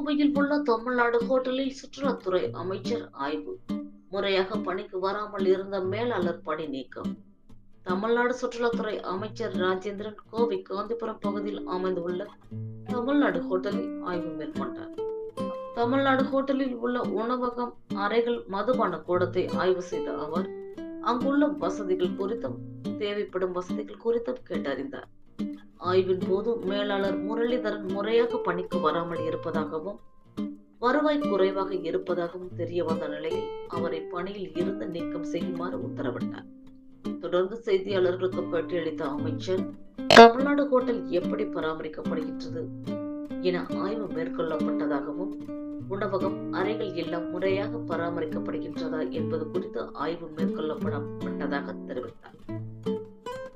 கோவையில் உள்ள தமிழ்நாடு ஹோட்டலில் சுற்றுலாத்துறை அமைச்சர் ஆய்வு. முறையாக பணிக்கு வராமல் இருந்த மேலாளர் பணி நீக்கம். தமிழ்நாடு சுற்றுலாத்துறை அமைச்சர் ராஜேந்திரன் கோவை காந்திபுரம் பகுதியில் அமைந்துள்ள தமிழ்நாடு ஹோட்டலில் ஆய்வு மேற்கொண்டார். தமிழ்நாடு ஹோட்டலில் உள்ள உணவகம் அறைகள் மதுபான கூடத்தை ஆய்வு செய்த அவர் அங்குள்ள வசதிகள் குறித்தும் தேவைப்படும் வசதிகள் குறித்தும் கேட்டறிந்தார். ஆய்வின் போது மேலாளர் முரளிதரன் முறையாக பணிக்கு வராமல் இருப்பதாகவும் வருவாய் குறைவாக இருப்பதாகவும் தெரிய வந்த நிலையில் அவரை பணியில் இருந்து நீக்கம் செய்யுமாறு உத்தரவிட்டார். தொடர்ந்து செய்தியாளர்களுக்கு பேட்டியளித்த அமைச்சர் தமிழ்நாடு ஹோட்டல் எப்படி பராமரிக்கப்படுகின்றது என ஆய்வு மேற்கொள்ளப்பட்டதாகவும் உணவகம் அறைகள் எல்லாம் முறையாக பராமரிக்கப்படுகின்றதா என்பது குறித்து ஆய்வு மேற்கொள்ளப்படப்பட்டதாக தெரிவித்தார்.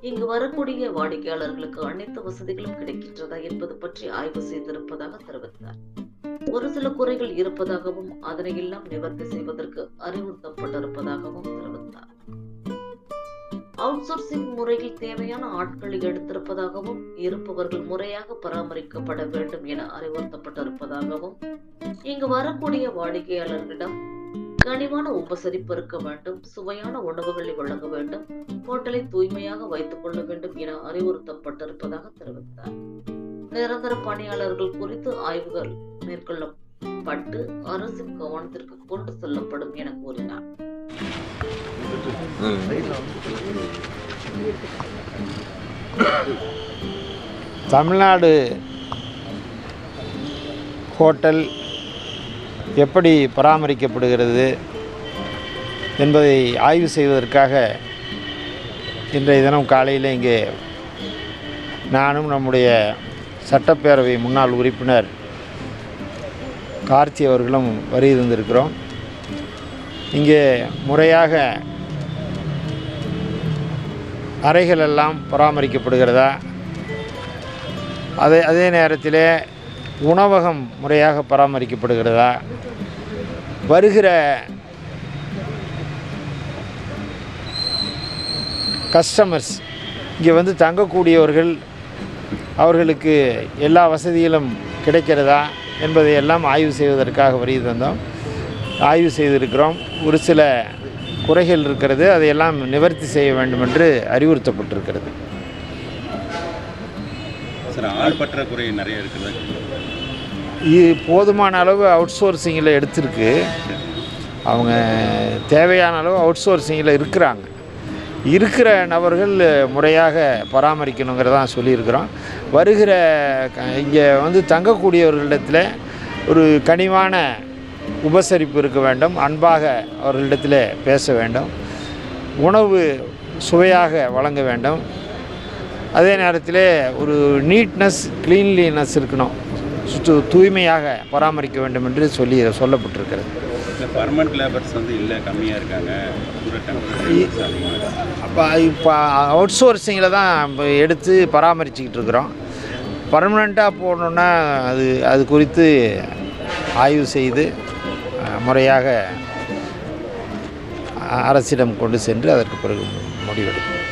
இங்கு வரக்கூடிய வாடிக்கையாளர்களுக்கு அனைத்து வசதிகளும் கிடைக்கின்றதா என்பது பற்றி ஆய்வு செய்திருப்பதாக தெரிவித்தார். ஒரு சில குறைகள் இருப்பதாகவும் அதனை எல்லாம் நிவர்த்தி செய்வதற்கு அறிவுறுத்தப்பட்டிருப்பதாகவும் தெரிவித்தார். அவுட்சோர்சிங் முறையில் தேவையான ஆட்களை எடுத்திருப்பதாகவும் இருப்பவர்கள் முறையாக பராமரிக்கப்பட வேண்டும் என அறிவுறுத்தப்பட்டிருப்பதாகவும் இங்கு வரக்கூடிய வாடிக்கையாளர்களிடம் கனிவான உபசரிப்பு இருக்க வேண்டும் சுவையான உணவுகளை வழங்க வேண்டும் ஹோட்டலை தூய்மையாக வைத்துக் கொள்ள வேண்டும் என அறிவுறுத்தப்பட்டிருப்பதாக தெரிவித்தார். நிரந்தர பணியாளர்கள் குறித்து ஆய்வுகள் மேற்கொள்ளப்பட்டு அரசின் கவனத்திற்கு கொண்டு செல்லப்படும் என கூறினார். தமிழ்நாடு ஹோட்டல் எப்படி பராமரிக்கப்படுகிறது என்பதை ஆய்வு செய்வதற்காக இன்றைய தினம் காலையில் இங்கே நானும் நம்முடைய சட்டப்பேரவை முன்னாள் உறுப்பினர் கார்த்தி அவர்களும் வருகை தந்திருக்கிறோம். இங்கே முறையாக அறைகள் எல்லாம் பராமரிக்கப்படுகிறதா? அதே அதே நேரத்தில் உணவகம் முறையாக பராமரிக்கப்படுகிறதா? வருகிற கஸ்டமர்ஸ் இங்கே வந்து தங்கக்கூடியவர்கள் அவர்களுக்கு எல்லா வசதிகளும் கிடைக்கிறதா என்பதை எல்லாம் ஆய்வு செய்வதற்காக வருகை தந்தோம். ஆய்வு செய்திருக்கிறோம். ஒரு சில குறைகள் இருக்கிறது. அதையெல்லாம் நிவர்த்தி செய்ய வேண்டும் என்று அறிவுறுத்தப்பட்டிருக்கிறது. சார் ஆள் பற்றாக்குறை நிறைய இருக்கிறது. இது போதுமான அளவு அவுட் சோர்சிங்கில் எடுத்திருக்கு. அவங்க தேவையான அளவு அவுட் சோர்சிங்கில் இருக்கிறாங்க. இருக்கிற நபர்கள் முறையாக பராமரிக்கணுங்கிறதான் சொல்லியிருக்கிறோம். வருகிற இங்கே வந்து தங்கக்கூடியவர்களிடத்தில் ஒரு கனிவான உபசரிப்பு இருக்க வேண்டும். அன்பாக அவர்களிடத்தில் பேச வேண்டும். உணவு சுவையாக வழங்க வேண்டும். அதே நேரத்தில் ஒரு நீட்னஸ் க்ளீன்லினஸ் இருக்கணும். சுற்று தூய்மையாக பராமரிக்க வேண்டும் என்று சொல்லி சொல்லப்பட்டிருக்கிறது. இல்லை பர்மனெண்ட் லேபர்ஸ் வந்து இல்லை கம்மியாக இருக்காங்க. அப்போ இப்போ அவுட் சோர்சிங்கில் தான் எடுத்து பராமரிச்சுக்கிட்டு இருக்கிறோம். பர்மனெண்ட்டாக போடணுன்னா அது அது குறித்து ஆய்வு செய்து முறையாக அரசிடம் கொண்டு சென்று அதற்கு பிறகு முடிவெடுக்கும்